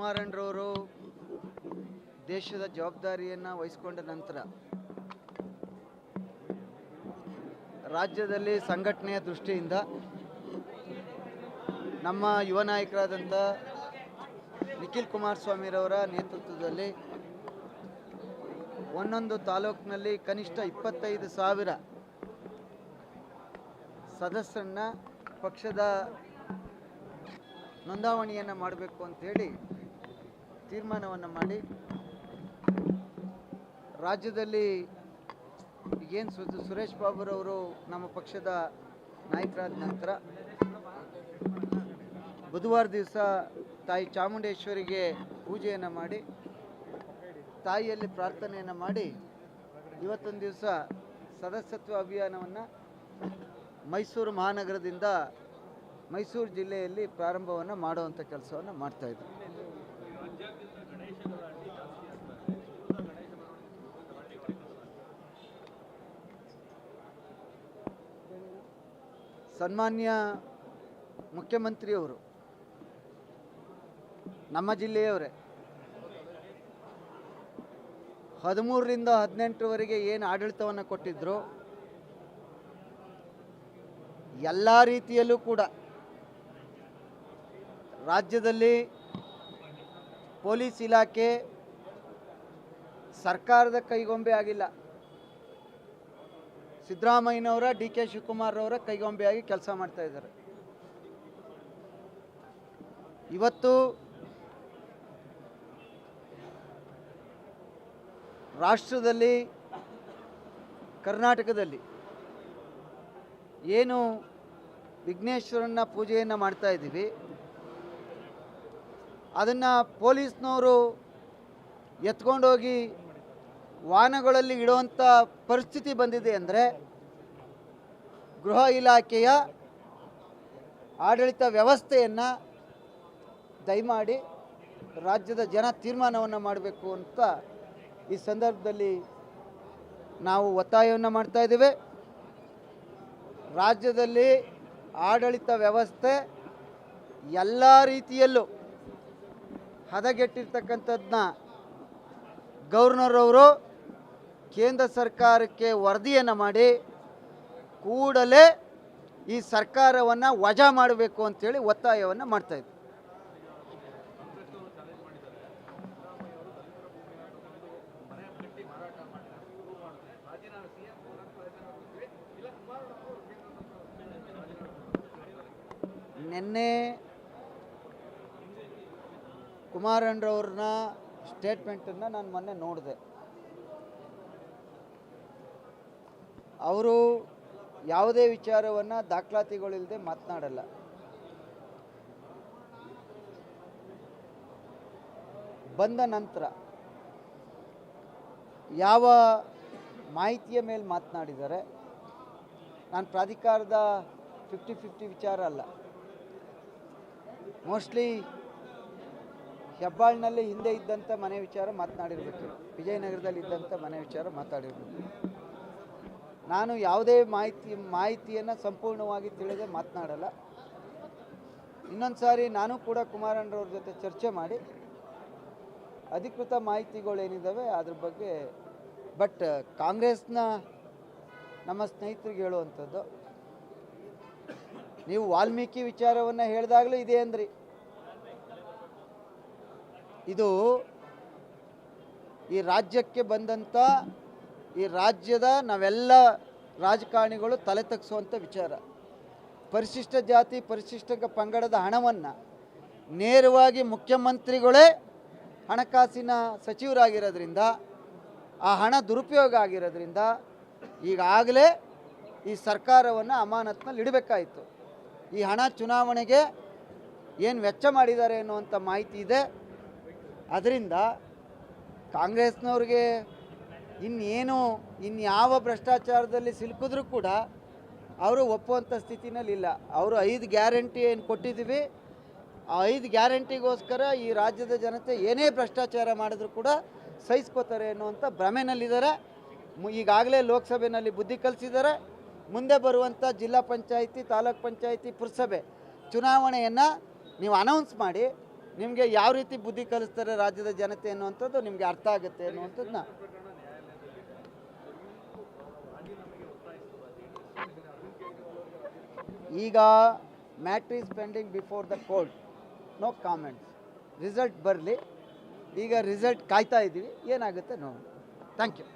ಕುಮಾರಣ್ಣರವರು ದೇಶದ ಜವಾಬ್ದಾರಿಯನ್ನು ವಹಿಸಿಕೊಂಡ ನಂತರ ರಾಜ್ಯದಲ್ಲಿ ಸಂಘಟನೆಯ ದೃಷ್ಟಿಯಿಂದ ನಮ್ಮ ಯುವ ನಾಯಕರಾದಂಥ ನಿಖಿಲ್ ಕುಮಾರಸ್ವಾಮಿರವರ ನೇತೃತ್ವದಲ್ಲಿ ಒಂದೊಂದು ತಾಲೂಕಿನಲ್ಲಿ ಕನಿಷ್ಠ ಇಪ್ಪತ್ತೈದು ಸಾವಿರ ಸದಸ್ಯರನ್ನ ಪಕ್ಷದ ನೋಂದಾವಣಿಯನ್ನು ಮಾಡಬೇಕು ಅಂಥೇಳಿ ತೀರ್ಮಾನವನ್ನು ಮಾಡಿ ರಾಜ್ಯದಲ್ಲಿ ಏನು ಸು, ಸುರೇಶ್ ಬಾಬುರವರು ನಮ್ಮ ಪಕ್ಷದ ನಾಯಕರಾದ ನಂತರ ಬುಧವಾರ ದಿವಸ ತಾಯಿ ಚಾಮುಂಡೇಶ್ವರಿಗೆ ಪೂಜೆಯನ್ನು ಮಾಡಿ, ತಾಯಿಯಲ್ಲಿ ಪ್ರಾರ್ಥನೆಯನ್ನು ಮಾಡಿ ಇವತ್ತೊಂದು ದಿವಸ ಸದಸ್ಯತ್ವ ಅಭಿಯಾನವನ್ನು ಮೈಸೂರು ಮಹಾನಗರದಿಂದ ಮೈಸೂರು ಜಿಲ್ಲೆಯಲ್ಲಿ ಪ್ರಾರಂಭವನ್ನು ಮಾಡುವಂಥ ಕೆಲಸವನ್ನು ಮಾಡ್ತಾಯಿದ್ರು ಸನ್ಮಾನ್ಯ ಮುಖ್ಯಮಂತ್ರಿಯವರು ನಮ್ಮ ಜಿಲ್ಲೆಯವರೇ, ಹದಿಮೂರರಿಂದ ಹದಿನೆಂಟರವರೆಗೆ ಏನು ಆಡಳಿತವನ್ನು ಕೊಟ್ಟಿದ್ರು, ಎಲ್ಲ ರೀತಿಯಲ್ಲೂ ಕೂಡ ರಾಜ್ಯದಲ್ಲಿ ಪೊಲೀಸ್ ಇಲಾಖೆ ಸರ್ಕಾರದ ಕೈಗೊಂಬೆ ಆಗಿಲ್ಲ. ಸಿದ್ದರಾಮಯ್ಯನವರ, ಡಿ ಕೆ ಶಿವಕುಮಾರ್ ಅವರ ಕೈಗೊಂಬೆಯಾಗಿ ಕೆಲಸ ಮಾಡ್ತಾ ಇದ್ದಾರೆ. ಇವತ್ತು ರಾಷ್ಟ್ರದಲ್ಲಿ, ಕರ್ನಾಟಕದಲ್ಲಿ ಏನು ವಿಘ್ನೇಶ್ವರನ ಪೂಜೆಯನ್ನು ಮಾಡ್ತಾ ಇದ್ದೀವಿ. ಅದನ್ನು ಪೊಲೀಸ್ನವರು ಎತ್ಕೊಂಡೋಗಿ ವಾಹನಗಳಲ್ಲಿ ಇಡುವಂಥ ಪರಿಸ್ಥಿತಿ ಬಂದಿದೆ ಅಂದರೆ ಗೃಹ ಇಲಾಖೆಯ ಆಡಳಿತ ವ್ಯವಸ್ಥೆಯನ್ನು ದಯಮಾಡಿ ರಾಜ್ಯದ ಜನ ತೀರ್ಮಾನವನ್ನು ಮಾಡಬೇಕು ಅಂತ ಈ ಸಂದರ್ಭದಲ್ಲಿ ನಾವು ಒತ್ತಾಯವನ್ನು ಮಾಡ್ತಾ ಇದ್ದೇವೆ. ರಾಜ್ಯದಲ್ಲಿ ಆಡಳಿತ ವ್ಯವಸ್ಥೆ ಎಲ್ಲ ರೀತಿಯಲ್ಲೂ ಹದಗೆಟ್ಟಿರ್ತಕ್ಕಂಥದ್ದನ್ನ ಗವರ್ನರ್ ಅವರು ಕೇಂದ್ರ ಸರ್ಕಾರಕ್ಕೆ ವರದಿಯನ್ನು ಮಾಡಿ ಕೂಡಲೇ ಈ ಸರ್ಕಾರವನ್ನು ವಜಾ ಮಾಡಬೇಕು ಅಂತೇಳಿ ಒತ್ತಾಯವನ್ನು ಮಾಡ್ತಾಯಿದ್ವಿ ನಿನ್ನೆ ಕುಮಾರಣ್ಣರವ್ರನ್ನ ಸ್ಟೇಟ್ಮೆಂಟನ್ನು ನಾನು ಮೊನ್ನೆ ನೋಡಿದೆ. ಅವರು ಯಾವುದೇ ವಿಚಾರವನ್ನು ದಾಖಲಾತಿಗಳಿಲ್ಲದೆ ಮಾತನಾಡಲ್ಲ. ಬಂದ ನಂತರ ಯಾವ ಮಾಹಿತಿಯ ಮೇಲೆ ಮಾತನಾಡಿದ್ದಾರೆ ನಾನು ಪ್ರಾಧಿಕಾರದ ಫಿಫ್ಟಿ ಫಿಫ್ಟಿ ವಿಚಾರ ಅಲ್ಲ. ಮೋಸ್ಟ್ಲಿ ಹೆಬ್ಬಾಳ್ನಲ್ಲಿ ಹಿಂದೆ ಇದ್ದಂಥ ಮನೆ ವಿಚಾರ ಮಾತನಾಡಿರ್ಬೇಕು. ವಿಜಯನಗರದಲ್ಲಿ ಇದ್ದಂಥ ಮನೆ ವಿಚಾರ ಮಾತಾಡಿರ್ಬೇಕು ನಾನು ಯಾವುದೇ ಮಾಹಿತಿ, ಮಾಹಿತಿಯನ್ನು ಸಂಪೂರ್ಣವಾಗಿ ತಿಳಿದೇ ಮಾತನಾಡಲ್ಲ. ಇನ್ನೊಂದು ಸಾರಿ ನಾನು ಕೂಡ ಕುಮಾರಣ್ಣರವ್ರ ಜೊತೆ ಚರ್ಚೆ ಮಾಡಿ, ಅಧಿಕೃತ ಮಾಹಿತಿಗಳೇನಿದ್ದಾವೆ ಅದ್ರ ಬಗ್ಗೆ, ಬಟ್ ಕಾಂಗ್ರೆಸ್ನ ನಮ್ಮ ಸ್ನೇಹಿತರಿಗೆ ಹೇಳುವಂಥದ್ದು, ನೀವು ವಾಲ್ಮೀಕಿ ವಿಚಾರವನ್ನು ಹೇಳಿದಾಗಲೂ ಇದೆ ಅಂದ್ರಿ. ಇದು ಈ ರಾಜ್ಯಕ್ಕೆ ಬಂದಂಥ ಈ ರಾಜ್ಯದ ನಾವೆಲ್ಲ ರಾಜಕಾರಣಿಗಳು ತಲೆ ತಗ್ಸುವಂಥ ವಿಚಾರ. ಪರಿಶಿಷ್ಟ ಜಾತಿ ಪರಿಶಿಷ್ಟ ಪಂಗಡದ ಹಣವನ್ನು ನೇರವಾಗಿ ಮುಖ್ಯಮಂತ್ರಿಗಳೇ ಹಣಕಾಸಿನ ಸಚಿವರಾಗಿರೋದ್ರಿಂದ, ಆ ಹಣ ದುರುಪಯೋಗ ಆಗಿರೋದ್ರಿಂದ ಈಗಾಗಲೇ ಈ ಸರ್ಕಾರವನ್ನು ಅಮಾನತ್ನಲ್ಲಿ ಇಡಬೇಕಾಯಿತು. ಈ ಹಣ ಚುನಾವಣೆಗೆ ಏನು ವೆಚ್ಚ ಮಾಡಿದ್ದಾರೆ ಅನ್ನುವಂಥ ಮಾಹಿತಿ ಇದೆ. ಅದರಿಂದ ಕಾಂಗ್ರೆಸ್ನವ್ರಿಗೆ ಇನ್ನೇನು, ಇನ್ಯಾವ ಭ್ರಷ್ಟಾಚಾರದಲ್ಲಿ ಸಿಲುಕಿದ್ರೂ ಕೂಡ ಅವರು ಒಪ್ಪುವಂಥ ಸ್ಥಿತಿನಲ್ಲಿ ಇಲ್ಲ. ಅವರು ಐದು ಗ್ಯಾರಂಟಿ ಏನು ಕೊಟ್ಟಿದ್ದೀವಿ, ಆ ಐದು ಗ್ಯಾರಂಟಿಗೋಸ್ಕರ ಈ ರಾಜ್ಯದ ಜನತೆ ಏನೇ ಭ್ರಷ್ಟಾಚಾರ ಮಾಡಿದ್ರು ಕೂಡ ಸಹಿಸ್ಕೋತಾರೆ ಅನ್ನುವಂಥ ಭ್ರಮೆನಲ್ಲಿದ್ದಾರೆ. ಈಗಾಗಲೇ ಲೋಕಸಭೆಯಲ್ಲಿ ಬುದ್ಧಿ ಕಲಿಸಿದ್ದಾರೆ. ಮುಂದೆ ಬರುವಂಥ ಜಿಲ್ಲಾ ಪಂಚಾಯಿತಿ, ತಾಲೂಕ್ ಪಂಚಾಯಿತಿ, ಪುರಸಭೆ ಚುನಾವಣೆಯನ್ನು ನೀವು ಅನೌನ್ಸ್ ಮಾಡಿ, ನಿಮಗೆ ಯಾವ ರೀತಿ ಬುದ್ಧಿ ಕಲಿಸ್ತಾರೆ ರಾಜ್ಯದ ಜನತೆ ಅನ್ನುವಂಥದ್ದು ನಿಮಗೆ ಅರ್ಥ ಆಗುತ್ತೆ ಅನ್ನುವಂಥದ್ದನ್ನ ಈಗ matter is pending before the court. No comments. Result ಬರಲಿ. ಈಗ ರಿಸಲ್ಟ್ ಕಾಯ್ತಾ ಇದ್ದೀವಿ ಏನಾಗುತ್ತೆ ನೋಡಿ ಥ್ಯಾಂಕ್ ಯು.